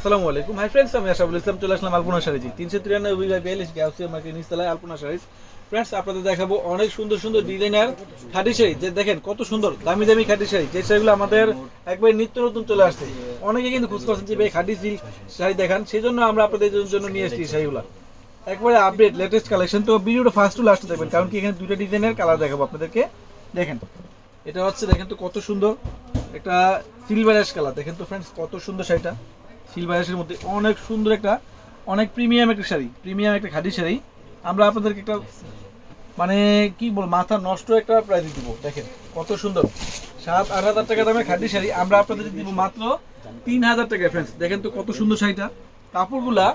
আসসালামু আলাইকুম। Hi friends আমি আশাফুল ইসলাম, চলে আসলাম আলপনা শাড়িজি তিনশো তিরানব্বই বাই বিয়াল্লিশ গ্যাউসিয়া মার্কেট নিচতলায় আলপনা শাড়িজ ফ্রেন্ডস আপনাদের দেখাবো অনেক সুন্দর সুন্দর ডিজাইনার খাটি শাড়ি। যে দেখেন কত সুন্দর, দামি দামি খাটি শাড়ি। যে শাড়িগুলো আমাদের একবার নিত্য নতুন চলে আসছে। অনেকে কিন্তু খুঁজ করছেন যে ভাই খাটি সিল্ক শাড়ি দেখান সেই জন্য আমরা আপনাদের জন্য নিয়ে এসেছি শাড়িগুলো। একবারে আপডেট লেটেস্ট কালেকশন তো ভিডিওটা ফার্স্ট টু লাস্ট দেখবেন, কারণ কি এখানে দুটো ডিজাইনের কালার দেখাবো আপনাদেরকে। দেখেন, এটা হচ্ছে দেখেন তো কত সুন্দর একটা সিলভার অ্যাশ কালার দেখেন তো ফ্রেন্ডস কত সুন্দর শাড়িটা। সিলভার মধ্যে অনেক সুন্দর একটা, অনেক প্রিমিয়াম একটা শাড়ি প্রিমিয়াম একটা খাঁটি শাড়ি। আমরা আপনাদেরকে একটা মানে কি বল মাথা নষ্ট একটা প্রাইস দিব। দেখেন, কত সুন্দর। সাত, আট হাজার টাকা দামের খাঁটি শাড়ি, আমরা আপনাদের দিব মাত্র তিন হাজার টাকা ফ্রেন্ডস দেখেন তো কত সুন্দর শাড়িটা। কাপড়গুলা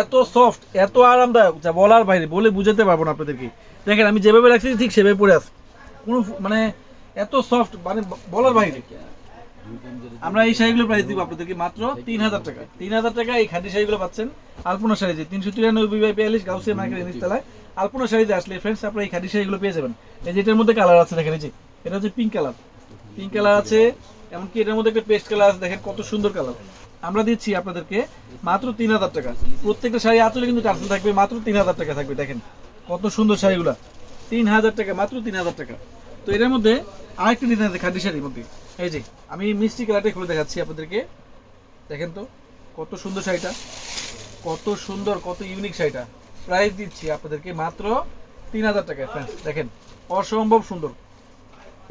এত সফট এত আরামদায়ক, যা বলার বাইরে, বলে বুঝাতে পারব না আপনাদেরকে। দেখেন, আমি যেভাবে রাখছি, ঠিক সেভাবে পরে আছে। কোনো মানে এত সফট মানে বলার বাইরে। আমরা এই শাড়িগুলো প্রাইস দিব আপনাদেরকে মাত্র তিন হাজার টাকা। তিন হাজার টাকা এই খাঁটি শাড়িগুলো পাচ্ছেন আলপনা শাড়িতে, তিনশো তিরানব্বই বাই বিয়াল্লিশ গাউসিয়া মার্কেট নিচতলায়। আলপনা শাড়িতে আসলে ফ্রেন্ডস আপনারা এই খাঁটি শাড়িগুলো পেয়ে যাবেন। এই যে এটার মধ্যে কালার আছে দেখেন যে, এটা হচ্ছে পিঙ্ক কালার পিঙ্ক কালার আছে, এমনকি এটার মধ্যে একটা পেস্ট কালার আছে, দেখেন কত সুন্দর কালার আমরা দিচ্ছি আপনাদেরকে মাত্র তিন হাজার টাকা। প্রত্যেকটা শাড়ি আঁচলে কিন্তু টার্সেল থাকবে, মাত্র তিন হাজার টাকা থাকবে, দেখেন। কত সুন্দর শাড়িগুলা। তিন হাজার টাকা, মাত্র তিন হাজার টাকা। তো এটার মধ্যে আরেকটা ডিজাইন আছে খাঁটি শাড়ির মধ্যে। এই যে, আমি মিষ্টি কালারটা খুলে দেখাচ্ছি আপনাদেরকে। দেখেন তো, কত সুন্দর শাড়িটা। কত সুন্দর, কত ইউনিক শাড়িটা। প্রাইস দিচ্ছি আপনাদেরকে মাত্র তিন হাজার ফ্রেন্ডস দেখেন, অসম্ভব সুন্দর।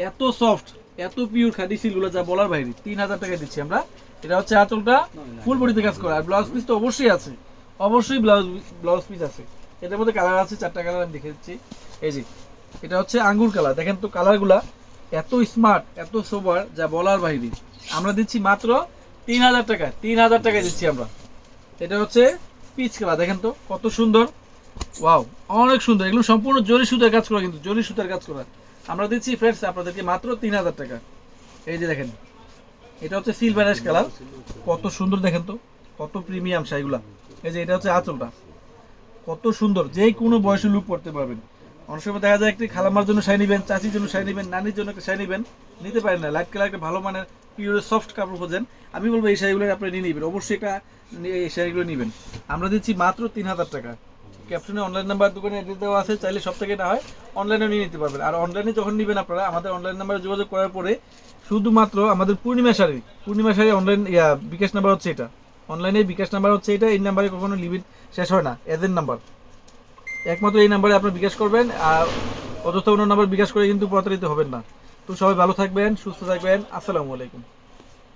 এত সফট এত পিওর খাদি সিলগুলো যা বলার বাইরে, তিন হাজার টাকা দিচ্ছি আমরা। এটা হচ্ছে আঁচলটা ফুল বডিতে কাজ করে। আর ব্লাউজ পিস তো অবশ্যই আছে। অবশ্যই ব্লাউজ ব্লাউজ পিস আছে। এটার মধ্যে কালার আছে, চারটা কালার আমি দেখে দিচ্ছি। এই যে এটা হচ্ছে আঙ্গুর কালার। দেখেন তো কালারগুলা এত স্মার্ট এত সোবার যা বলার বাইরে আমরা দিচ্ছি মাত্র তিন হাজার টাকা তিন হাজার টাকা দিচ্ছি আমরা। এটা হচ্ছে পিচ কালার দেখেন তো কত সুন্দর। ওয়াও অনেক সুন্দর। এগুলো সম্পূর্ণ জরি সুতার কাজ করা, কিন্তু জরি সুতার কাজ করা। আমরা দিচ্ছি ফ্রেন্ডস আপনাদেরকে মাত্র তিন হাজার টাকা। এই যে দেখেন, এটা হচ্ছে সিলভার অ্যাশ কালার কত সুন্দর দেখেন তো, কত প্রিমিয়াম শাড়িগুলা। এই যে এটা হচ্ছে আঁচলটা। কত সুন্দর যে কোনো বয়সে লুক পড়তে পারবেন। অনেক সময় দেখা যায় একটি খালামার জন্য শাড়ি নেবেন, চাচির জন্য শাড়ি নেবেন, নানির জন্য একটা শাড়ি নেবেন, নিতে পারেন না। লাইট কালার একটা ভালো মানের পিওর সফট কাপড় খোঁজেন। আমি বলব এই শাড়িগুলো আপনি নিয়ে নেবেন, অবশ্যই এটা এই শাড়িগুলো নেবেন। আমরা দিচ্ছি মাত্র তিন হাজার টাকা। ক্যাপশনে অনলাইন নাম্বার দোকানে অ্যাড্রেস দেওয়া আছে, চাইলে সব থেকে না হয় অনলাইনেও নিয়ে নিতে পারবেন। আর অনলাইনে যখন নেবেন আপনারা, আমাদের অনলাইন নাম্বারে যোগাযোগ করার পরে শুধুমাত্র আমাদের পূর্ণিমা শাড়ি পূর্ণিমা শাড়ি অনলাইন ইয়া, বিকাশ নাম্বার হচ্ছে এটা। অনলাইনে বিকাশ নাম্বার হচ্ছে এটা, এই নাম্বারে কখনো লিমিট শেষ হয় না এদের নাম্বার একমাত্র এই নাম্বারে আপনার বিকাশ করবেন, আর অযথা অন্য নাম্বার বিকাশ করে কিন্তু প্রতারিত হবেন না। তো সবাই ভালো থাকবেন, সুস্থ থাকবেন। আসসালামু আলাইকুম।